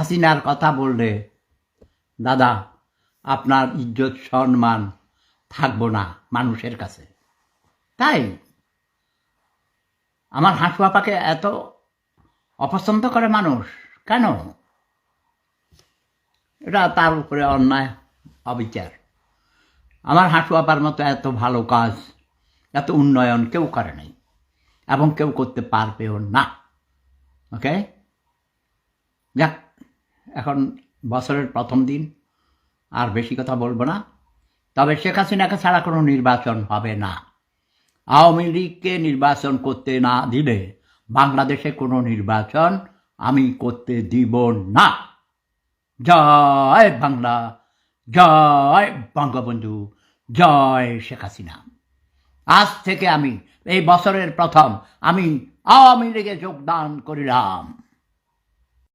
হাসিনার কথা বললে, দাদা, আপনার ইজ্জত, সম্মান থাকব না মানুষের কাছে। তাই আমার হাঁসুয়াপাকে এত অপছন্দ করে মানুষ কেন? এটা তার উপরে অন্যায় অবিচার। আমার হাঁটুয়াপার মতো এত ভালো কাজ, এত উন্নয়ন কেউ করে নাই এবং কেউ করতে পারবেও না। ওকে? যাক। এখন বছরের প্রথম দিন, আর বেশি কথা বলব না। তবে শেখ হাসিনাকে ছাড়া কোনো নির্বাচন হবে না। আওয়ামী লীগকে নির্বাচন করতে না দিলে বাংলাদেশে কোনো নির্বাচন আমি করতে দিব না। জয় বাংলা, জয় বঙ্গবন্ধু, জয় শেখ হাসিনা। আজ থেকে আমি, এই বছরের প্রথম আমি আওয়ামী লীগে যোগদান করিলাম।